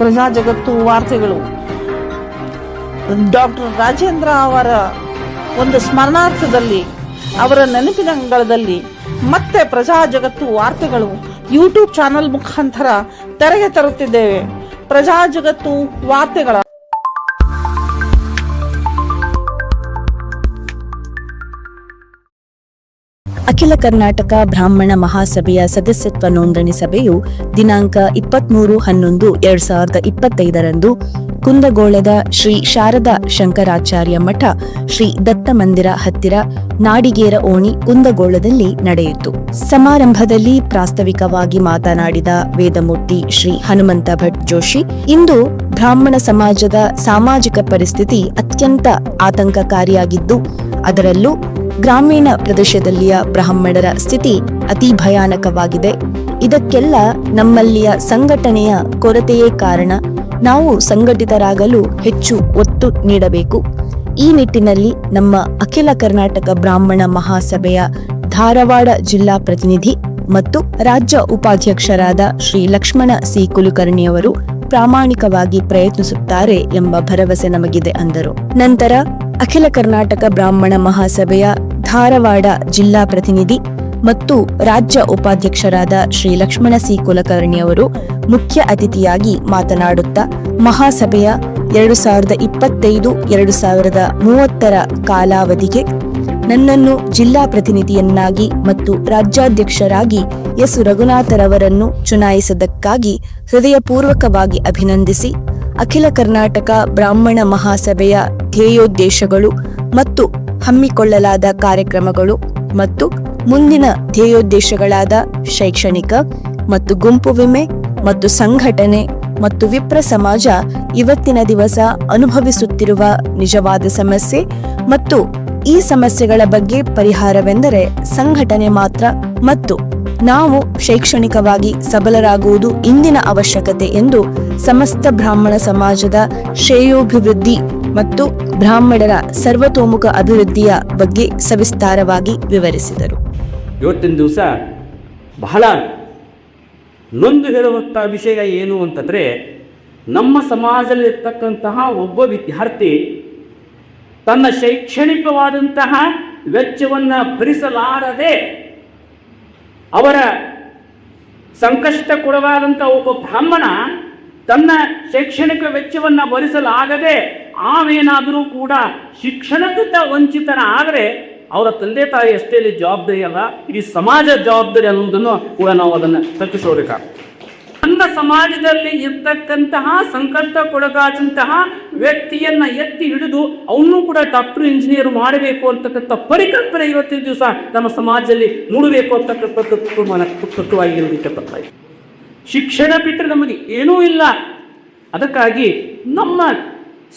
ಪ್ರಜಾ ಜಗತ್ತು ವಾರ್ತೆಗಳು. ಡಾಕ್ಟರ್ ರಾಜೇಂದ್ರ ಅವರ ಒಂದು ಸ್ಮರಣಾರ್ಥದಲ್ಲಿ, ಅವರ ನೆನಪಿನ ಅಂಗಳದಲ್ಲಿ ಮತ್ತೆ ಪ್ರಜಾ ಜಗತ್ತು ವಾರ್ತೆಗಳು ಯೂಟ್ಯೂಬ್ ಚಾನೆಲ್ ಮುಖಾಂತರ ತೆರೆಗೆ ತರುತ್ತಿದ್ದೇವೆ. ಪ್ರಜಾ ಜಗತ್ತು ವಾರ್ತೆಗಳ ಅಖಿಲ ಕರ್ನಾಟಕ ಬ್ರಾಹ್ಮಣ ಮಹಾಸಭೆಯ ಸದಸ್ಯತ್ವ ನೋಂದಣಿ ಸಭೆಯು ದಿನಾಂಕ ಇಪ್ಪತ್ಮೂರು ಹನ್ನೊಂದು ಎರಡ್ ಸಾವಿರದ ಇಪ್ಪತ್ತೈದರಂದು ಕುಂದಗೋಳದ ಶ್ರೀ ಶಾರದಾ ಶಂಕರಾಚಾರ್ಯ ಮಠ, ಶ್ರೀ ದತ್ತ ಮಂದಿರ ಹತ್ತಿರ ನಾಡಿಗೇರ ಓಣಿ ಕುಂದಗೋಳದಲ್ಲಿ ನಡೆಯಿತು. ಸಮಾರಂಭದಲ್ಲಿ ಪ್ರಾಸ್ತಾವಿಕವಾಗಿ ಮಾತನಾಡಿದ ವೇದಮೂರ್ತಿ ಶ್ರೀ ಹನುಮಂತ ಭಟ್ ಜೋಶಿ, ಇಂದು ಬ್ರಾಹ್ಮಣ ಸಮಾಜದ ಸಾಮಾಜಿಕ ಪರಿಸ್ಥಿತಿ ಅತ್ಯಂತ ಆತಂಕಕಾರಿಯಾಗಿದ್ದು, ಅದರಲ್ಲೂ ಗ್ರಾಮೀಣ ಪ್ರದೇಶದಲ್ಲಿಯ ಬ್ರಾಹ್ಮಣರ ಸ್ಥಿತಿ ಅತಿ ಭಯಾನಕವಾಗಿದೆ. ಇದಕ್ಕೆಲ್ಲ ನಮ್ಮಲ್ಲಿಯ ಸಂಘಟನೆಯ ಕೊರತೆಯೇ ಕಾರಣ. ನಾವು ಸಂಘಟಿತರಾಗಲು ಹೆಚ್ಚು ಒತ್ತು ನೀಡಬೇಕು. ಈ ನಿಟ್ಟಿನಲ್ಲಿ ನಮ್ಮ ಅಖಿಲ ಕರ್ನಾಟಕ ಬ್ರಾಹ್ಮಣ ಮಹಾಸಭೆಯ ಧಾರವಾಡ ಜಿಲ್ಲಾ ಪ್ರತಿನಿಧಿ ಮತ್ತು ರಾಜ್ಯ ಉಪಾಧ್ಯಕ್ಷರಾದ ಶ್ರೀ ಲಕ್ಷ್ಮಣ ಸಿ. ಕುಲಕರ್ಣಿಯವರು ಪ್ರಾಮಾಣಿಕವಾಗಿ ಪ್ರಯತ್ನಿಸುತ್ತಾರೆ ಎಂಬ ಭರವಸೆ ನಮಗಿದೆ ಅಂದರು. ನಂತರ ಅಖಿಲ ಕರ್ನಾಟಕ ಬ್ರಾಹ್ಮಣ ಮಹಾಸಭೆಯ ಧಾರವಾಡ ಜಿಲ್ಲಾ ಪ್ರತಿನಿಧಿ ಮತ್ತು ರಾಜ್ಯ ಉಪಾಧ್ಯಕ್ಷರಾದ ಶ್ರೀ ಲಕ್ಷ್ಮಣ ಸಿ ಕುಲಕರ್ಣಿಯವರು ಮುಖ್ಯ ಅತಿಥಿಯಾಗಿ ಮಾತನಾಡುತ್ತಾ ಮಹಾಸಭೆಯ ಎರಡು ಸಾವಿರದ ಇಪ್ಪತ್ತೈದು, ಎರಡು ಸಾವಿರದ ಮೂವತ್ತರ ಕಾಲಾವಧಿಗೆ ನನ್ನನ್ನು ಜಿಲ್ಲಾ ಪ್ರತಿನಿಧಿಯನ್ನಾಗಿ ಮತ್ತು ರಾಜ್ಯಾಧ್ಯಕ್ಷರಾಗಿ ಎಸ್. ರಘುನಾಥರವರನ್ನು ಚುನಾಯಿಸಿದ್ದಕ್ಕಾಗಿ ಹೃದಯಪೂರ್ವಕವಾಗಿ ಅಭಿನಂದಿಸಿ ಅಖಿಲ ಕರ್ನಾಟಕ ಬ್ರಾಹ್ಮಣ ಮಹಾಸಭೆಯ ಧ್ಯೇಯೋದ್ದೇಶಗಳು ಮತ್ತು ಹಮ್ಮಿಕೊಳ್ಳಲಾದ ಕಾರ್ಯಕ್ರಮಗಳು ಮತ್ತು ಮುಂದಿನ ಧ್ಯೇಯೋದ್ದೇಶಗಳಾದ ಶೈಕ್ಷಣಿಕ ಮತ್ತು ಗುಂಪು ವಿಮೆ ಮತ್ತು ಸಂಘಟನೆ ಮತ್ತು ವಿಪ್ರ ಸಮಾಜ ಇವತ್ತಿನ ದಿವಸ ಅನುಭವಿಸುತ್ತಿರುವ ನಿಜವಾದ ಸಮಸ್ಯೆ ಮತ್ತು ಈ ಸಮಸ್ಯೆಗಳ ಬಗ್ಗೆ ಪರಿಹಾರವೆಂದರೆ ಸಂಘಟನೆ ಮಾತ್ರ ಮತ್ತು ನಾವು ಶೈಕ್ಷಣಿಕವಾಗಿ ಸಬಲರಾಗುವುದು ಇಂದಿನ ಅವಶ್ಯಕತೆ ಎಂದು ಸಮಸ್ತ ಬ್ರಾಹ್ಮಣ ಸಮಾಜದ ಶ್ರೇಯೋಭಿವೃದ್ಧಿ ಮತ್ತು ಬ್ರಾಹ್ಮಣರ ಸರ್ವತೋಮುಖ ಅಭಿವೃದ್ಧಿಯ ಬಗ್ಗೆ ಸವಿಸ್ತಾರವಾಗಿ ವಿವರಿಸಿದರು. ಇವತ್ತಿನ ದಿವಸ ಬಹಳ ನೊಂದು ಹೇಳುವಂಥ ವಿಷಯ ಏನು ಅಂತಂದರೆ, ನಮ್ಮ ಸಮಾಜದಲ್ಲಿರ್ತಕ್ಕಂತಹ ಒಬ್ಬ ವಿದ್ಯಾರ್ಥಿ ತನ್ನ ಶೈಕ್ಷಣಿಕವಾದಂತಹ ವೆಚ್ಚವನ್ನು ಭರಿಸಲಾರದೆ ಅವರ ಸಂಕಷ್ಟ ಕೊಡವಾದಂಥ ಒಬ್ಬ ಬ್ರಾಹ್ಮಣ ತನ್ನ ಶೈಕ್ಷಣಿಕ ವೆಚ್ಚವನ್ನು ಭರಿಸಲಾಗದೆ ಆವೇನಾದರೂ ಕೂಡ ಶಿಕ್ಷಣದಿಂದ ವಂಚಿತನಾದರೆ ಅವರ ತಂದೆ ತಾಯಿ ಇಲ್ಲಿ ಜವಾಬ್ದಾರಿ ಅಲ್ಲ? ಇಡೀ ಸಮಾಜ ಜವಾಬ್ದಾರಿ ಅನ್ನೋದನ್ನು ಕೂಡ ನಾವು ಅದನ್ನು ತಪ್ಪಿಸೋಬೇಕಾಗ್ತದೆ ನನ್ನ ಸಮಾಜದಲ್ಲಿ ಇರ್ತಕ್ಕಂತಹ ಸಂಕಟಕ್ಕೊಳಗಾದಂತಹ ವ್ಯಕ್ತಿಯನ್ನ ಎತ್ತಿ ಹಿಡಿದು ಅವನು ಕೂಡ ಡಾಕ್ಟರ್ ಇಂಜಿನಿಯರ್ ಮಾಡಬೇಕು ಅಂತಕ್ಕಂಥ ಪರಿಕಲ್ಪನೆ ಇವತ್ತಿನ ದಿವಸ ನಮ್ಮ ಸಮಾಜದಲ್ಲಿ ಮೂಡಬೇಕು ಅಂತಕ್ಕಂಥದ್ದು ಶಿಕ್ಷಣ ಬಿಟ್ಟರೆ ನಮಗೆ ಏನೂ ಇಲ್ಲ. ಅದಕ್ಕಾಗಿ ನಮ್ಮ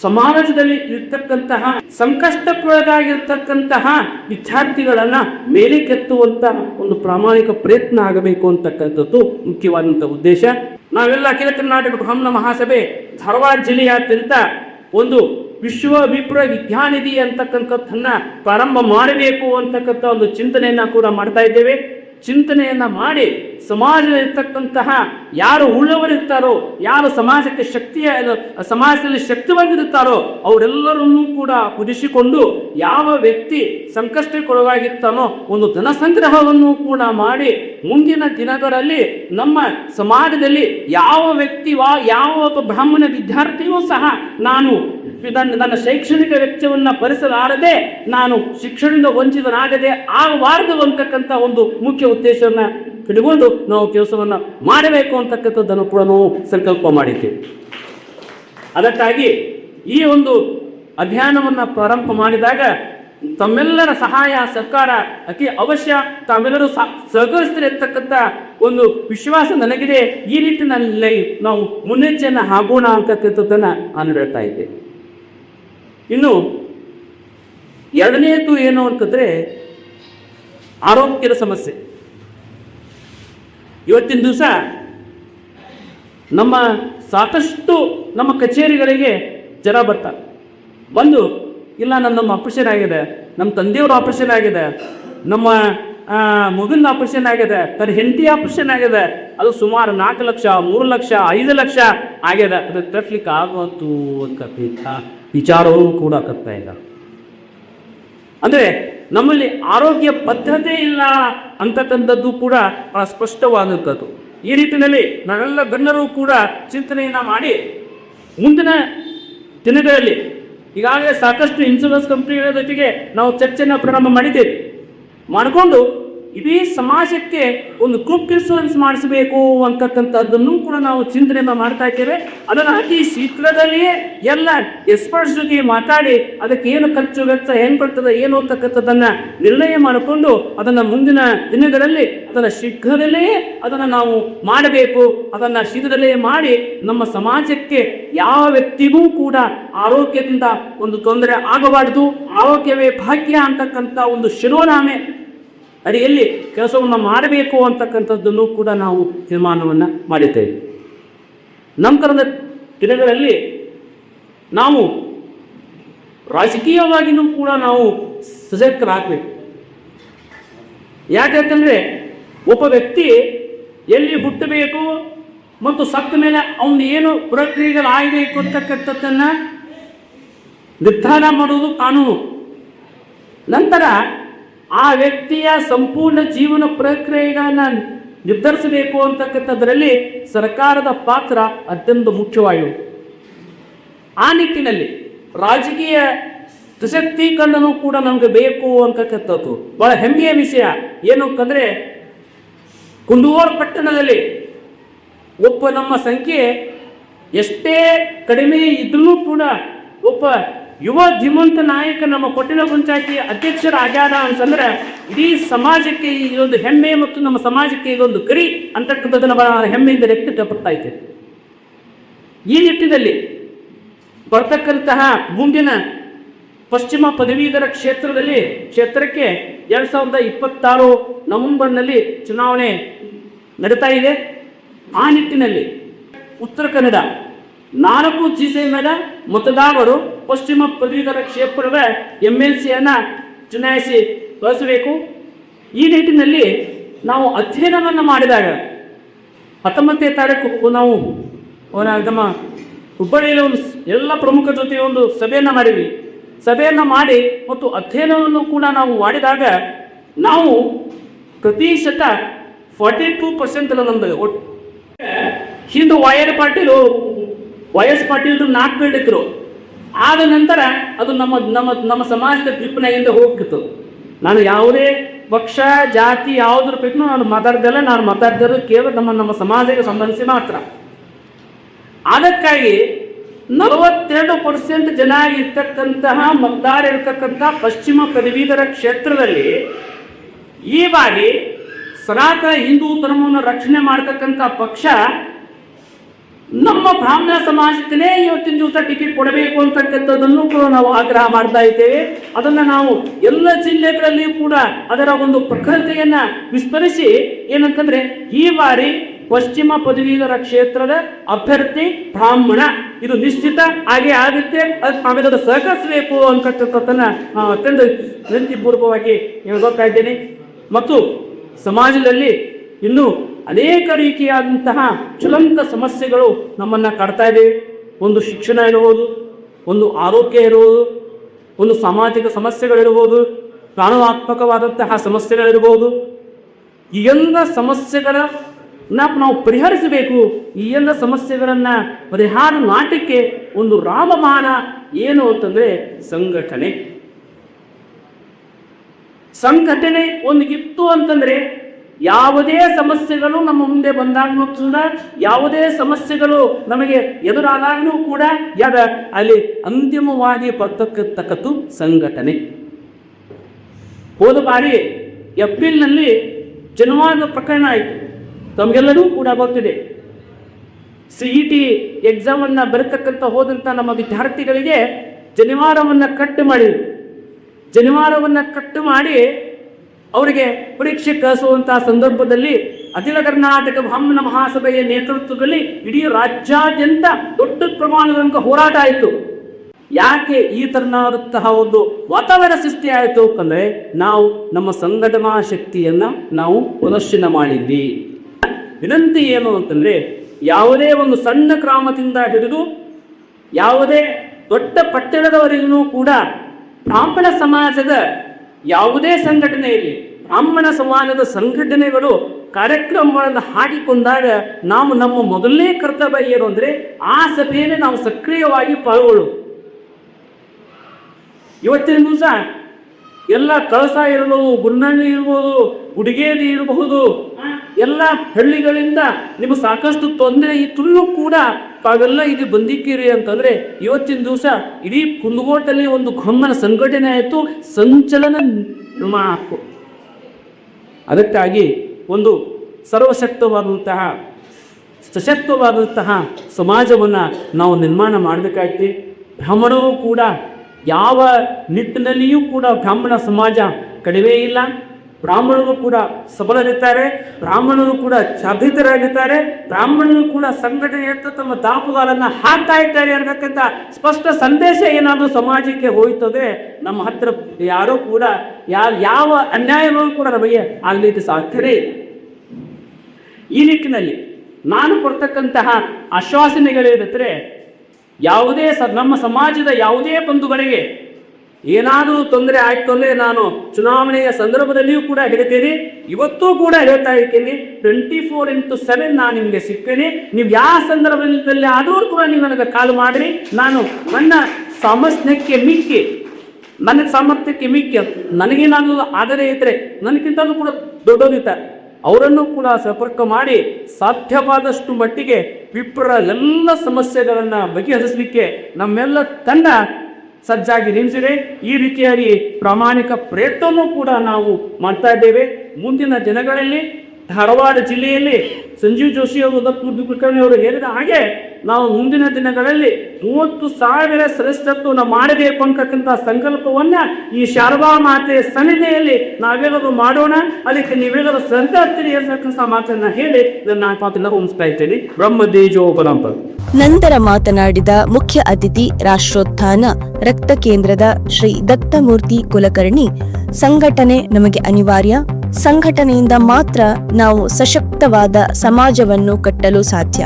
ಸಮಾಜದಲ್ಲಿ ಇರ್ತಕ್ಕಂತಹ ಸಂಕಷ್ಟಕ್ಕೊಳಗಾಗಿರ್ತಕ್ಕಂತಹ ವಿದ್ಯಾರ್ಥಿಗಳನ್ನು ಮೇಲೆ ಕೆತ್ತುವಂತ ಒಂದು ಪ್ರಾಮಾಣಿಕ ಪ್ರಯತ್ನ ಆಗಬೇಕು ಅಂತಕ್ಕಂಥದ್ದು ಮುಖ್ಯವಾದಂಥ ಉದ್ದೇಶ. ನಾವೆಲ್ಲ ಅಖಿಲ ಕರ್ನಾಟಕ ಬ್ರಾಹ್ಮಣ ಮಹಾಸಭೆ, ಧಾರವಾಡ ಜಿಲ್ಲೆಯಾದ್ಯಂತ ಒಂದು ವಿಶ್ವ ವಿಪ್ರ ವಿದ್ಯಾನಿಧಿ ಅಂತಕ್ಕಂಥದ್ದನ್ನ ಪ್ರಾರಂಭ ಮಾಡಬೇಕು ಅಂತಕ್ಕಂಥ ಒಂದು ಚಿಂತನೆಯನ್ನ ಕೂಡ ಮಾಡ್ತಾ ಇದ್ದೇವೆ. ಚಿಂತನೆಯನ್ನ ಮಾಡಿ ಸಮಾಜದಲ್ಲಿರ್ತಕ್ಕಂತಹ ಯಾರು ಉಳ್ಳವರಿರ್ತಾರೋ, ಯಾರು ಸಮಾಜಕ್ಕೆ ಶಕ್ತಿಯ ಸಮಾಜದಲ್ಲಿ ಶಕ್ತಿವಾಗಿರುತ್ತಾರೋ ಅವರೆಲ್ಲರನ್ನೂ ಕೂಡ ಕುದಿಸಿಕೊಂಡು ಯಾವ ವ್ಯಕ್ತಿ ಸಂಕಷ್ಟಕ್ಕೊಳಗಾಗಿರ್ತಾನೋ, ಒಂದು ಧನ ಸಂಗ್ರಹವನ್ನು ಕೂಡ ಮಾಡಿ ಮುಂದಿನ ದಿನಗಳಲ್ಲಿ ನಮ್ಮ ಸಮಾಜದಲ್ಲಿ ಯಾವ ವ್ಯಕ್ತಿ ವಾ, ಯಾವ ಬ್ರಾಹ್ಮಣ ವಿದ್ಯಾರ್ಥಿಯೂ ಸಹ ನಾನು ನನ್ನ ನನ್ನ ಶೈಕ್ಷಣಿಕ ವೆಚ್ಚವನ್ನು ಭರಿಸಲಾರದೆ, ನಾನು ಶಿಕ್ಷಣದಿಂದ ವಂಚಿತನಾಗದೆ ಆಗಬಾರದು ಅಂತಕ್ಕಂಥ ಒಂದು ಮುಖ್ಯ ಉದ್ದೇಶವನ್ನು ಇಟ್ಕೊಂಡು ನಾವು ಕೆಲಸವನ್ನು ಮಾಡಬೇಕು ಅಂತಕ್ಕಂಥದ್ದನ್ನು ಕೂಡ ನಾವು ಸಂಕಲ್ಪ ಮಾಡಿದ್ದೇವೆ. ಅದಕ್ಕಾಗಿ ಈ ಒಂದು ಅಧ್ಯಯನವನ್ನು ಪ್ರಾರಂಭ ಮಾಡಿದಾಗ ತಮ್ಮೆಲ್ಲರ ಸಹಾಯ ಸರ್ಕಾರ ಅತಿ ಅವಶ್ಯ. ತಾವೆಲ್ಲರೂ ಸಹ ಸಹಕರಿಸ್ತಾರೆ ಅಂತಕ್ಕಂಥ ಒಂದು ವಿಶ್ವಾಸ ನನಗಿದೆ. ಈ ನಿಟ್ಟಿನಲ್ಲಿ ನಾವು ಮುನ್ನೆಚ್ಚೆಯನ್ನು ಆಗೋಣ ಅಂತಕ್ಕಂಥದ್ದನ್ನು ನಾನು ಹೇಳ್ತಾ ಇದ್ದೆ. ಇನ್ನು ಎರಡನೇದು ಏನು ಅಂತಂದರೆ ಆರೋಗ್ಯದ ಸಮಸ್ಯೆ. ಇವತ್ತಿನ ದಿವಸ ನಮ್ಮ ಸಾಕಷ್ಟು ನಮ್ಮ ಕಚೇರಿಗಳಿಗೆ ಜನ ಬರ್ತಾರೆ ಬಂದು, ಇಲ್ಲ ನನ್ನ ಆಪರೇಷನ್ ಆಗಿದೆ ನಮ್ಮ ತಂದೆಯವ್ರ ಆಪ್ರೇಷನ್ ಆಗಿದೆ, ನಮ್ಮ ಮಗನ ಆಪ್ರೇಷನ್ ಆಗಿದೆ, ತನ್ನ ಹೆಂಡತಿ ಆಪ್ರೇಷನ್ ಆಗಿದೆ, ಅದು ಸುಮಾರು ನಾಲ್ಕು ಲಕ್ಷ, ಮೂರು ಲಕ್ಷ, ಐದು ಲಕ್ಷ ಆಗ್ಯದ ಅದು ಕಟ್ಲಿಕ್ಕೆ ಆಗೋತು ಅಂತ ವಿಚಾರವೂ ಕೂಡ ಕತ್ತಾ ಇಲ್ಲ. ಅಂದರೆ ನಮ್ಮಲ್ಲಿ ಆರೋಗ್ಯ ಬದ್ಧತೆ ಇಲ್ಲ ಅಂತಕ್ಕಂಥದ್ದು ಕೂಡ ಬಹಳ ಸ್ಪಷ್ಟವಾದಂಥದ್ದು ಈ ನಿಟ್ಟಿನಲ್ಲಿ ನಾವೆಲ್ಲ ಗಣ್ಯರು ಕೂಡ ಚಿಂತನೆಯನ್ನು ಮಾಡಿ ಮುಂದಿನ ದಿನಗಳಲ್ಲಿ ಈಗಾಗಲೇ ಸಾಕಷ್ಟು ಇನ್ಶೂರೆನ್ಸ್ ಕಂಪ್ನಿಗಳ ಜೊತೆಗೆ ನಾವು ಚರ್ಚೆಯನ್ನು ಪ್ರಾರಂಭ ಮಾಡಿದ್ದೇವೆ. ಮಾಡಿಕೊಂಡು ಇಡೀ ಸಮಾಜಕ್ಕೆ ಒಂದು ಗ್ರೂಪ್ ಇನ್ಶೂರೆನ್ಸ್ ಮಾಡಿಸಬೇಕು ಅಂತಕ್ಕಂಥದ್ದನ್ನು ಕೂಡ ನಾವು ಚಿಂತನೆಯನ್ನು ಮಾಡ್ತಾ ಇದ್ದೇವೆ. ಅದನ್ನು ಅತಿ ಶೀಘ್ರದಲ್ಲಿಯೇ ಎಲ್ಲ ಎಕ್ಸ್ಪರ್ಟ್ಸ್ ಜೊತೆ ಮಾತಾಡಿ ಅದಕ್ಕೆ ಏನು ಖರ್ಚು ವೆಚ್ಚ, ಹೆಂಗೆ ಬರ್ತದೆ, ಏನು ಅಂತಕ್ಕಂಥದ್ದನ್ನು ನಿರ್ಣಯ ಮಾಡಿಕೊಂಡು ಅದನ್ನು ಮುಂದಿನ ದಿನಗಳಲ್ಲಿ ಅದನ್ನು ಶೀಘ್ರದಲ್ಲಿಯೇ ಅದನ್ನು ನಾವು ಮಾಡಬೇಕು. ಅದನ್ನು ಶೀಘ್ರದಲ್ಲಿಯೇ ಮಾಡಿ ನಮ್ಮ ಸಮಾಜಕ್ಕೆ ಯಾವ ವ್ಯಕ್ತಿಗೂ ಕೂಡ ಆರೋಗ್ಯದಿಂದ ಒಂದು ತೊಂದರೆ ಆಗಬಾರ್ದು. ಆರೋಗ್ಯವೇ ಭಾಗ್ಯ ಅಂತಕ್ಕಂಥ ಒಂದು ಶಿರೋನಾಮೆ ಅಡಿಯಲ್ಲಿ ಕೆಲಸವನ್ನು ಮಾಡಬೇಕು ಅಂತಕ್ಕಂಥದ್ದನ್ನು ಕೂಡ ನಾವು ತೀರ್ಮಾನವನ್ನು ಮಾಡಿದ್ದೇವೆ. ನಂತರದ ದಿನಗಳಲ್ಲಿ ನಾವು ರಾಜಕೀಯವಾಗಿಯೂ ಕೂಡ ನಾವು ಸಶಕ್ತರಾಗಬೇಕು ಯಾಕೆಂತಂದರೆ ಒಬ್ಬ ವ್ಯಕ್ತಿ ಎಲ್ಲಿ ಹುಟ್ಟಬೇಕು ಮತ್ತು ಸತ್ತ ಮೇಲೆ ಅವನು ಏನು ಪ್ರಕ್ರಿಯೆಗಳಾಗಬೇಕು ಅಂತಕ್ಕಂಥದ್ದನ್ನು ನಿರ್ಧಾರ ಮಾಡುವುದು ಕಾನೂನು. ನಂತರ ಆ ವ್ಯಕ್ತಿಯ ಸಂಪೂರ್ಣ ಜೀವನ ಪ್ರಕ್ರಿಯೆಗಳನ್ನು ನಿರ್ಧರಿಸಬೇಕು ಅಂತಕ್ಕಂಥದ್ರಲ್ಲಿ ಸರ್ಕಾರದ ಪಾತ್ರ ಅತ್ಯಂತ ಮುಖ್ಯವಾಯಿತು ಆ ನಿಟ್ಟಿನಲ್ಲಿ ರಾಜಕೀಯ ಸಶಕ್ತೀಕರಣನೂ ಕೂಡ ನಮಗೆ ಬೇಕು ಅಂತಕ್ಕಂಥದ್ದು. ಬಹಳ ಹೆಮ್ಮೆಯ ವಿಷಯ. ಏನು ಅಂತಂದರೆ ಕುಂದೂರು ಪಟ್ಟಣದಲ್ಲಿ ಒಬ್ಬ ನಮ್ಮ ಸಂಖ್ಯೆ ಎಷ್ಟೇ ಕಡಿಮೆ ಇದ್ರೂ ಕೂಡ ಒಬ್ಬ ಯುವ ಧೀಮಂತ ನಾಯಕ ನಮ್ಮ ಕೊಟ್ಟಿನ ಪಂಚಾಯತಿ ಅಧ್ಯಕ್ಷರ ಆಗ್ಯಾರ ಅಂತಂದ್ರೆ ಇಡೀ ಸಮಾಜಕ್ಕೆ ಇದೊಂದು ಹೆಮ್ಮೆ ಮತ್ತು ನಮ್ಮ ಸಮಾಜಕ್ಕೆ ಇದೊಂದು ಕರಿ ಅಂತಕ್ಕಂಥದ್ದನ್ನು ಬಹಳ ಹೆಮ್ಮೆಯಿಂದ ವ್ಯಕ್ತಪಡ್ತಾ ಇದ್ದೇವೆ ಈ ನಿಟ್ಟಿನಲ್ಲಿ ಬರ್ತಕ್ಕಂತಹ ಮುಂದಿನ ಪಶ್ಚಿಮ ಪದವೀಧರ ಕ್ಷೇತ್ರದಲ್ಲಿ, ಕ್ಷೇತ್ರಕ್ಕೆ ಎರಡು ಸಾವಿರದ ಇಪ್ಪತ್ತಾರು ನವೆಂಬರ್ನಲ್ಲಿ ಚುನಾವಣೆ ನಡೀತಾ ಇದೆ. ಆ ನಿಟ್ಟಿನಲ್ಲಿ ಉತ್ತರ ಕನ್ನಡ ನಾಲ್ಕು ಮೇಲೆ ಮತದಾರರು ಪಶ್ಚಿಮ ಪದವೀಧರ ಕ್ಷೇತ್ರದ ಎಂ ಎಲ್ ಸಿಯನ್ನು ಚುನಾಯಿಸಿ ಬಳಸಬೇಕು ಈ ನಿಟ್ಟಿನಲ್ಲಿ ನಾವು ಅಧ್ಯಯನವನ್ನು ಮಾಡಿದಾಗ ಹತ್ತೊಂಬತ್ತನೇ ತಾರೀಕು ನಾವು ನಮ್ಮ ಹುಬ್ಬಳ್ಳಿಯಲ್ಲಿ ಒಂದು ಎಲ್ಲ ಪ್ರಮುಖ ಜೊತೆ ಒಂದು ಸಭೆಯನ್ನು ಮಾಡಿದ್ವಿ. ಸಭೆಯನ್ನು ಮಾಡಿ ಮತ್ತು ಅಧ್ಯಯನವನ್ನು ಕೂಡ ನಾವು ಮಾಡಿದಾಗ ನಾವು ಪ್ರತಿಶತ ಫಾರ್ಟಿ ಟೂ ಪರ್ಸೆಂಟ್ ನಮ್ಮದು ಒಟ್ಟು. ಹಿಂದೂ wire R Patil Y S Patil ನಾಲ್ಕು ಬೇಡಿದ್ರು ಆದ ನಂತರ ಅದು ನಮ್ಮ ನಮ್ಮ ನಮ್ಮ ಸಮಾಜದ ವಿಪ್ಪನಾಗಿಂದ ಹೋಗ್ತಿತ್ತು. ನಾನು ಯಾವುದೇ ಪಕ್ಷ, ಜಾತಿ ಯಾವುದ್ರ ಬಗ್ಗೆ ನಾನು ಮಾತಾಡ್ದಲ್ಲ ನಾನು ಮಾತಾಡ್ದಿರೋ ಕೇವಲ ನಮ್ಮ ನಮ್ಮ ಸಮಾಜಕ್ಕೆ ಸಂಬಂಧಿಸಿ ಮಾತ್ರ. ಅದಕ್ಕಾಗಿ ನಲವತ್ತೆರಡು ಪರ್ಸೆಂಟ್ ಜನ ಇರ್ತಕ್ಕಂತಹ ಮತದಾರ ಪಶ್ಚಿಮ ಪದವೀಧರ ಕ್ಷೇತ್ರದಲ್ಲಿ ಈ ಬಾರಿ ಸನಾತನ ಹಿಂದೂ ಧರ್ಮವನ್ನು ರಕ್ಷಣೆ ಮಾಡ್ತಕ್ಕಂಥ ಪಕ್ಷ ನಮ್ಮ ಬ್ರಾಹ್ಮಣ ಸಮಾಜಕ್ಕೇ ಇವತ್ತಿನ ದಿವಸ ಟಿಕೆಟ್ ಕೊಡಬೇಕು ಅಂತಕ್ಕಂಥದ್ದನ್ನು ಕೂಡ ನಾವು ಆಗ್ರಹ ಮಾಡ್ತಾ ಇದ್ದೇವೆ. ಅದನ್ನು ನಾವು ಎಲ್ಲ ಜಿಲ್ಲೆಗಳಲ್ಲಿ ಕೂಡ ಅದರ ಒಂದು ಪ್ರಖರತೆಯನ್ನು ವಿಸ್ತರಿಸಿ ಏನಂತಂದ್ರೆ ಈ ಬಾರಿ ಪಶ್ಚಿಮ ಪದವೀಧರ ಕ್ಷೇತ್ರದ ಅಭ್ಯರ್ಥಿ ಬ್ರಾಹ್ಮಣ. ಇದು ನಿಶ್ಚಿತ ಹಾಗೆ ಆಗುತ್ತೆ. ಅದು ಆಮೇಲೆ ಅದು ಸಹಕರಿಸಬೇಕು ಅಂತಕ್ಕಂಥದ್ದನ್ನು ಅತ್ಯಂತ ವಿನಂತಿಪೂರ್ವಕವಾಗಿ ಹೇಳ್ತಾ ಇದ್ದೇನೆ. ಮತ್ತು ಸಮಾಜದಲ್ಲಿ ಇನ್ನೂ ಅನೇಕ ರೀತಿಯಾದಂತಹ ಚುಲಂತ ಸಮಸ್ಯೆಗಳು ನಮ್ಮನ್ನು ಕಾಡ್ತಾ ಇದೆ ಒಂದು ಶಿಕ್ಷಣ ಇರಬಹುದು ಒಂದು ಆರೋಗ್ಯ ಇರಬಹುದು ಒಂದು ಸಾಮಾಜಿಕ ಸಮಸ್ಯೆಗಳಿರ್ಬೋದು ಕಾನೂನಾತ್ಮಕವಾದಂತಹ ಸಮಸ್ಯೆಗಳಿರ್ಬೋದು ಈ ಎಲ್ಲ ಸಮಸ್ಯೆಗಳ ನಾವು ಪರಿಹರಿಸಬೇಕು. ಈ ಎಲ್ಲ ಸಮಸ್ಯೆಗಳನ್ನು ಪರಿಹಾರ ನಾಟಕ್ಕೆ ಒಂದು ರಾಮಮಾನ ಏನು ಅಂತಂದರೆ ಸಂಘಟನೆ. ಸಂಘಟನೆ ಒಂದು ಇತ್ತು ಅಂತಂದ್ರೆ ಯಾವುದೇ ಸಮಸ್ಯೆಗಳು ನಮ್ಮ ಮುಂದೆ ಬಂದಾಗಲೂ ಕೂಡ, ಯಾವುದೇ ಸಮಸ್ಯೆಗಳು ನಮಗೆ ಎದುರಾದಾಗಲೂ ಕೂಡ ಯಾವ ಅಲ್ಲಿ ಅಂತಿಮವಾಗಿ ಬರ್ತಕ್ಕಂತಕ್ಕದ್ದು ಸಂಘಟನೆ. ಹೋದ ಬಾರಿ ಏಪ್ರಿಲ್ನಲ್ಲಿ ಜನವಾದ ಪ್ರಕರಣ ಆಯಿತು. ತಮಗೆಲ್ಲರೂ ಕೂಡ ಗೊತ್ತಿದೆ. ಸಿ ಇ ಟಿ ಎಕ್ಸಾಮನ್ನು ಬರತಕ್ಕಂಥ ಹೋದಂಥ ನಮ್ಮ ವಿದ್ಯಾರ್ಥಿಗಳಿಗೆ ಜನಿವಾರವನ್ನು ಕಟ್ ಮಾಡಿದರು ಜನಿವಾರವನ್ನು ಕಟ್ ಮಾಡಿ ಅವರಿಗೆ ಪರೀಕ್ಷೆ ಕಳಿಸುವಂತಹ ಸಂದರ್ಭದಲ್ಲಿ ಅಖಿಲ ಕರ್ನಾಟಕ ಬ್ರಾಹ್ಮಣ ಮಹಾಸಭೆಯ ನೇತೃತ್ವದಲ್ಲಿ ಇಡೀ ರಾಜ್ಯಾದ್ಯಂತ ದೊಡ್ಡ ಪ್ರಮಾಣದ ಹೋರಾಟ ಆಯಿತು. ಯಾಕೆ ಈ ತರನಾದಂತಹ ಒಂದು ವಾತಾವರಣ ಸೃಷ್ಟಿ ಆಯಿತು ಅಂತಂದ್ರೆ ನಾವು ನಮ್ಮ ಸಂಘಟನಾ ಶಕ್ತಿಯನ್ನ ನಾವು ಪ್ರದರ್ಶನ ಮಾಡಿದ್ವಿ. ವಿನಂತಿ ಏನು ಅಂತಂದರೆ ಯಾವುದೇ ಒಂದು ಸಣ್ಣ ಗ್ರಾಮದಿಂದ ಹಿಡಿದು ಯಾವುದೇ ದೊಡ್ಡ ಪಟ್ಟಣದವರೆಗೂ ಕೂಡ ಬ್ರಾಹ್ಮಣ ಸಮಾಜದ ಯಾವುದೇ ಸಂಘಟನೆ ಇರಲಿ, ಬ್ರಾಹ್ಮಣ ಸಮಾಜದ ಸಂಘಟನೆಗಳು ಕಾರ್ಯಕ್ರಮಗಳನ್ನು ಹಾಕಿಕೊಂಡಾಗ ನಾವು ನಮ್ಮ ಮೊದಲನೇ ಕರ್ತವ್ಯ ಏನು ಅಂದರೆ ಆ ಸಭೆಯಲ್ಲಿ ನಾವು ಸಕ್ರಿಯವಾಗಿ ಪಾಲ್ಗೊಳ್ಳು ಇವತ್ತಿನ ದಿವಸ ಎಲ್ಲ ಕಳಸ ಇರಬಹುದು ಗುನ್ನಣ್ಣಿ ಇರ್ಬೋದು, ಗುಡಿಗೇರಿ ಇರಬಹುದು ಎಲ್ಲ ಹಳ್ಳಿಗಳಿಂದ ನಿಮಗೆ ಸಾಕಷ್ಟು ತೊಂದರೆ ಇತ್ತು ಕೂಡ ತಾವೆಲ್ಲ ಇದು ಬಂದಿದ್ದೀರಿ ಅಂತಂದರೆ ಇವತ್ತಿನ ದಿವಸ ಇಡೀ ಕುಂದಗೋಟಲ್ಲಿ ಒಂದು ಗಮ್ಮನ ಸಂಘಟನೆ ಆಯಿತು, ಸಂಚಲನ ಮಾತು ಅದಕ್ಕಾಗಿ ಒಂದು ಸರ್ವಶಕ್ತವಾದಂತಹ, ಸಶಕ್ತವಾದಂತಹ ಸಮಾಜವನ್ನು ನಾವು ನಿರ್ಮಾಣ ಮಾಡಬೇಕಾಗ್ತಿ ಬ್ರಾಹ್ಮಣರು ಕೂಡ ಯಾವ ನಿಟ್ಟಿನಲ್ಲಿಯೂ ಕೂಡ ಬ್ರಾಹ್ಮಣ ಸಮಾಜ ಕಡಿಮೆ ಇಲ್ಲ. ಬ್ರಾಹ್ಮಣರು ಕೂಡ ಸಬಲರಿದ್ದಾರೆ, ಬ್ರಾಹ್ಮಣರು ಕೂಡ ಜಾಗೃತರಾಗಿದ್ದಾರೆ, ಬ್ರಾಹ್ಮಣರು ಕೂಡ ಸಂಘಟನೆಯತ್ತ ತಮ್ಮ ದಾಪುಗಾಲನ್ನು ಹಾಕ್ತಾ ಇದ್ದಾರೆ ಅನ್ನತಕ್ಕಂಥ ಸ್ಪಷ್ಟ ಸಂದೇಶ ಏನಾದರೂ ಸಮಾಜಕ್ಕೆ ಹೋಯ್ತದೆ, ನಮ್ಮ ಹತ್ರ ಯಾರೂ ಕೂಡ ಯಾರು ಯಾವ ಅನ್ಯಾಯವೂ ಕೂಡ ನಮಗೆ ಆಗಲಿಕ್ಕೆ ಸಾಧ್ಯನೇ ಇಲ್ಲ. ಈ ನಿಟ್ಟಿನಲ್ಲಿ ನಾನು ಕೊಡ್ತಕ್ಕಂತಹ ಆಶ್ವಾಸನೆಗಳೇನೆಂದರೆ, ಯಾವುದೇ ಸ, ನಮ್ಮ ಸಮಾಜದ ಯಾವುದೇ ಬಂಧುಗಳಿಗೆ ಏನಾದರೂ ತೊಂದರೆ ಆಯಿತು ಅಂದರೆ ನಾನು ಚುನಾವಣೆಯ ಸಂದರ್ಭದಲ್ಲಿಯೂ ಕೂಡ ಹೇಳ್ತೀನಿ. ಇವತ್ತೂ ಕೂಡ ಹೇಳ್ತಾ ಇರ್ತೀನಿ. ಟ್ವೆಂಟಿ ಫೋರ್ ಇಂಟು ಸೆವೆನ್ ನಾನು ನಿಮಗೆ ಸಿಗ್ತೇನೆ. ನೀವು ಯಾವ ಸಂದರ್ಭದಲ್ಲಿ ಆದರೂ ಕೂಡ ನೀವು ನನಗೆ ಕಾಲ್ ಮಾಡಿರಿ. ನಾನು ನನ್ನ ಸಾಮರ್ಥ್ಯಕ್ಕೆ ಮಿಕ್ಕಿ, ನನ್ನ ಸಾಮರ್ಥ್ಯಕ್ಕೆ ಮಿಕ್ಕಿ. ನನಗೇನಾದರೂ ಆದರೆ ಇದ್ದರೆ ನನಗಿಂತಲೂ ಕೂಡ ದೊಡ್ಡೋದಿದ್ದಾರೆ ಅವರನ್ನು ಕೂಡ ಸಂಪರ್ಕ ಮಾಡಿ ಸಾಧ್ಯವಾದಷ್ಟು ಮಟ್ಟಿಗೆ ವಿಪ್ರರ ಎಲ್ಲ ಸಮಸ್ಯೆಗಳನ್ನು ಬಗೆಹರಿಸಲಿಕ್ಕೆ ನಮ್ಮೆಲ್ಲ ತಂಡ ಸಜ್ಜಾಗಿ ನಿಲ್ಲಿಸಿದೆ ಈ ರೀತಿಯಾಗಿ ಪ್ರಾಮಾಣಿಕ ಪ್ರಯತ್ನವೂ ಕೂಡ ನಾವು ಮಾಡ್ತಾ ಇದ್ದೇವೆ. ಮುಂದಿನ ದಿನಗಳಲ್ಲಿ ಧಾರವಾಡ ಜಿಲ್ಲೆಯಲ್ಲಿ ಸಂಜೀವ್ ಜೋಶಿ ಅವರು ಅವರು ಹೇಳಿದ ಹಾಗೆ ನಾವು ಮುಂದಿನ ದಿನಗಳಲ್ಲಿ ಮೂವತ್ತು ಸಾವಿರ ಸದಸ್ಯತ್ವವನ್ನು ಮಾಡಬೇಕು ಅಂತಕ್ಕಂಥ ಸಂಕಲ್ಪವನ್ನ ಈ ಶಾರದಾ ಮಾತೆ ಸನ್ನಿಧಿಯಲ್ಲಿ ನಾವೆಲ್ಲರೂ ಮಾಡೋಣ. ಅದಕ್ಕೆ ನೀವೆಲ್ಲರೂ ಸಹಕರಿಸ್ತೀರಿ ಅಂತಕ್ಕಂಥ ಮಾತನ್ನ ಹೇಳಿ ನನ್ನ ಮಾತಿನ ಹೊಂದಿಸ್ತಾ ಇದ್ದೇನೆ. ಬ್ರಹ್ಮ ದೇಜೋ ನಂತರ ಮಾತನಾಡಿದ ಮುಖ್ಯ ಅತಿಥಿ ರಾಷ್ಟ್ರೋತ್ಥಾನ ರಕ್ತ ಕೇಂದ್ರದ ಶ್ರೀ ದತ್ತಮೂರ್ತಿ ಕುಲಕರ್ಣಿ, ಸಂಘಟನೆ ನಮಗೆ ಅನಿವಾರ್ಯ. ಸಂಘಟನೆಯಿಂದ ಮಾತ್ರ ನಾವು ಸಶಕ್ತವಾದ ಸಮಾಜವನ್ನು ಕಟ್ಟಲು ಸಾಧ್ಯ.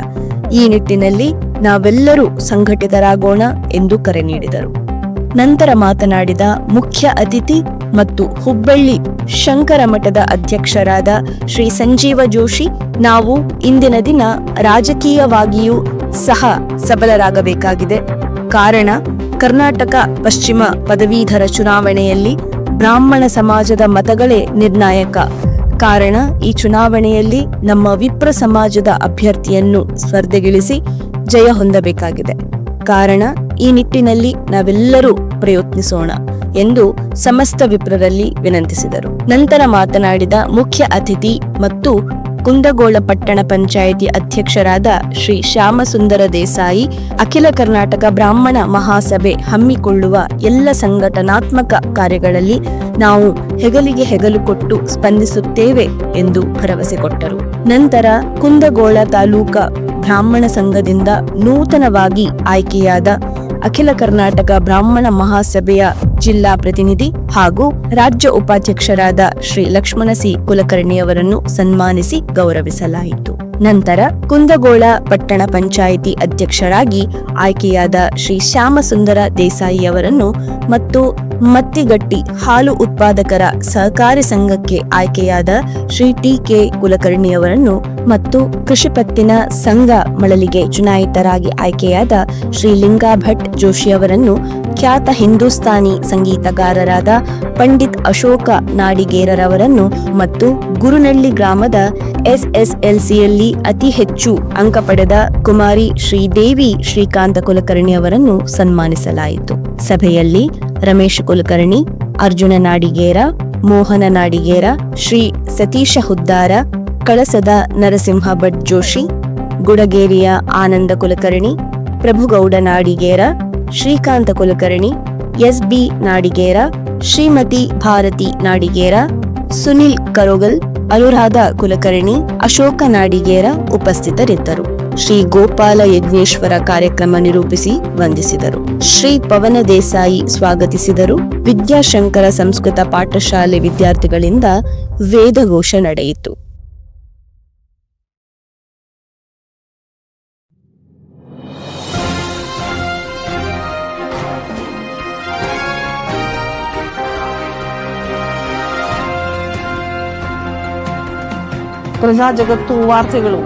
ಈ ನಿಟ್ಟಿನಲ್ಲಿ ನಾವೆಲ್ಲರೂ ಸಂಘಟಿತರಾಗೋಣ ಎಂದು ಕರೆ ನೀಡಿದರು. ನಂತರ ಮಾತನಾಡಿದ ಮುಖ್ಯ ಅತಿಥಿ ಮತ್ತು ಹುಬ್ಬಳ್ಳಿ ಶಂಕರ ಮಠದ ಅಧ್ಯಕ್ಷರಾದ ಶ್ರೀ ಸಂಜೀವ ಜೋಶಿ, ನಾವು ಇಂದಿನ ದಿನ ರಾಜಕೀಯವಾಗಿಯೂ ಸಹ ಸಬಲರಾಗಬೇಕಾಗಿದೆ. ಕಾರಣ, ಕರ್ನಾಟಕ ಪಶ್ಚಿಮ ಪದವೀಧರ ಚುನಾವಣೆಯಲ್ಲಿ ಬ್ರಾಹ್ಮಣ ಸಮಾಜದ ಮತಗಳೇ ನಿರ್ಣಾಯಕ. ಕಾರಣ ಈ ಚುನಾವಣೆಯಲ್ಲಿ ನಮ್ಮ ವಿಪ್ರ ಸಮಾಜದ ಅಭ್ಯರ್ಥಿಯನ್ನು ಸ್ಪರ್ಧೆಗಿಳಿಸಿ ಜಯ ಹೊಂದಬೇಕಾಗಿದೆ. ಕಾರಣ ಈ ನಿಟ್ಟಿನಲ್ಲಿ ನಾವೆಲ್ಲರೂ ಪ್ರಯತ್ನಿಸೋಣ ಎಂದು ಸಮಸ್ತ ವಿಪ್ರರಲ್ಲಿ ವಿನಂತಿಸಿದರು. ನಂತರ ಮಾತನಾಡಿದ ಮುಖ್ಯ ಅತಿಥಿ ಮತ್ತು ಕುಂದಗೋಳ ಪಟ್ಟಣ ಪಂಚಾಯಿತಿ ಅಧ್ಯಕ್ಷರಾದ ಶ್ರೀ ಶ್ಯಾಮಸುಂದರ ದೇಸಾಯಿ, ಅಖಿಲ ಕರ್ನಾಟಕ ಬ್ರಾಹ್ಮಣ ಮಹಾಸಭೆ ಹಮ್ಮಿಕೊಳ್ಳುವ ಎಲ್ಲ ಸಂಘಟನಾತ್ಮಕ ಕಾರ್ಯಗಳಲ್ಲಿ ನಾವು ಹೆಗಲಿಗೆ ಹೆಗಲು ಕೊಟ್ಟು ಸ್ಪಂದಿಸುತ್ತೇವೆ ಎಂದು ಭರವಸೆ ಕೊಟ್ಟರು. ನಂತರ ಕುಂದಗೋಳ ತಾಲೂಕ ಬ್ರಾಹ್ಮಣ ಸಂಘದಿಂದ ನೂತನವಾಗಿ ಆಯ್ಕೆಯಾದ ಅಖಿಲ ಕರ್ನಾಟಕ ಬ್ರಾಹ್ಮಣ ಮಹಾಸಭೆಯ ಜಿಲ್ಲಾ ಪ್ರತಿನಿಧಿ ಹಾಗೂ ರಾಜ್ಯ ಉಪಾಧ್ಯಕ್ಷರಾದ ಶ್ರೀ ಲಕ್ಷ್ಮಣ ಸಿ ಕುಲಕರ್ಣಿಯವರನ್ನು ಸನ್ಮಾನಿಸಿ ಗೌರವಿಸಲಾಯಿತು. ನಂತರ ಕುಂದಗೋಳ ಪಟ್ಟಣ ಪಂಚಾಯಿತಿ ಅಧ್ಯಕ್ಷರಾಗಿ ಆಯ್ಕೆಯಾದ ಶ್ರೀ ಶ್ಯಾಮಸುಂದರ ದೇಸಾಯಿ ಅವರನ್ನು ಮತ್ತು ಮತ್ತಿಗಟ್ಟಿ ಹಾಲು ಉತ್ಪಾದಕರ ಸಹಕಾರಿ ಸಂಘಕ್ಕೆ ಆಯ್ಕೆಯಾದ ಶ್ರೀ ಟಿ ಕೆ ಕುಲಕರ್ಣಿಯವರನ್ನು ಮತ್ತು ಕೃಷಿ ಪತ್ತಿನ ಸಂಘ ಮಳಲಿಗೆ ಚುನಾಯಿತರಾಗಿ ಆಯ್ಕೆಯಾದ ಶ್ರೀ ಲಿಂಗಾ ಭಟ್ ಜೋಶಿಯವರನ್ನು ಖ್ಯಾತ ಹಿಂದೂಸ್ತಾನಿ ಸಂಗೀತಗಾರರಾದ ಪಂಡಿತ್ ಅಶೋಕ ನಾಡಿಗೇರರವರನ್ನು ಮತ್ತು ಗುರುನಳ್ಳಿ ಗ್ರಾಮದ ಎಸ್ಎಸ್ಎಲ್ಸಿಯಲ್ಲಿ ಅತಿ ಹೆಚ್ಚು ಅಂಕ ಪಡೆದ ಕುಮಾರಿ ಶ್ರೀದೇವಿ ಶ್ರೀಕಾಂತ ಕುಲಕರ್ಣಿ ಅವರನ್ನು ಸನ್ಮಾನಿಸಲಾಯಿತು. ಸಭೆಯಲ್ಲಿ ರಮೇಶ್ ಕುಲಕರ್ಣಿ, ಅರ್ಜುನ ನಾಡಿಗೇರ, ಮೋಹನ ನಾಡಿಗೇರ, ಶ್ರೀ ಸತೀಶ ಹುದ್ದಾರ ಕಳಸದ ನರಸಿಂಹ ಭಟ್ ಜೋಶಿ, ಗುಡಗೇರಿಯ ಆನಂದ ಕುಲಕರ್ಣಿ, ಪ್ರಭುಗೌಡ ನಾಡಿಗೇರ, ಶ್ರೀಕಾಂತ ಕುಲಕರ್ಣಿ ಎಸ್ ಬಿ ನಾಡಿಗೇರ, ಶ್ರೀಮತಿ ಭಾರತಿ ನಾಡಿಗೇರ, ಸುನಿಲ್ ಕರೋಗಲ್, ಅನುರಾಧ ಕುಲಕರ್ಣಿ, ಅಶೋಕ ನಾಡಿಗೇರ ಉಪಸ್ಥಿತರಿದ್ದರು. ಶ್ರೀ ಗೋಪಾಲ ಯಜ್ಞೇಶ್ವರ ಕಾರ್ಯಕ್ರಮ ನಿರೂಪಿಸಿ ವಂದಿಸಿದರು. ಶ್ರೀ ಪವನ ದೇಸಾಯಿ ಸ್ವಾಗತಿಸಿದರು. ವಿದ್ಯಾಶಂಕರ ಸಂಸ್ಕೃತ ಪಾಠಶಾಲೆ ವಿದ್ಯಾರ್ಥಿಗಳಿಂದ ವೇದಘೋಷ ನಡೆಯಿತು. ಪ್ರಜಾ ಜಗತ್ತು ವಾರ್ತೆಗಳು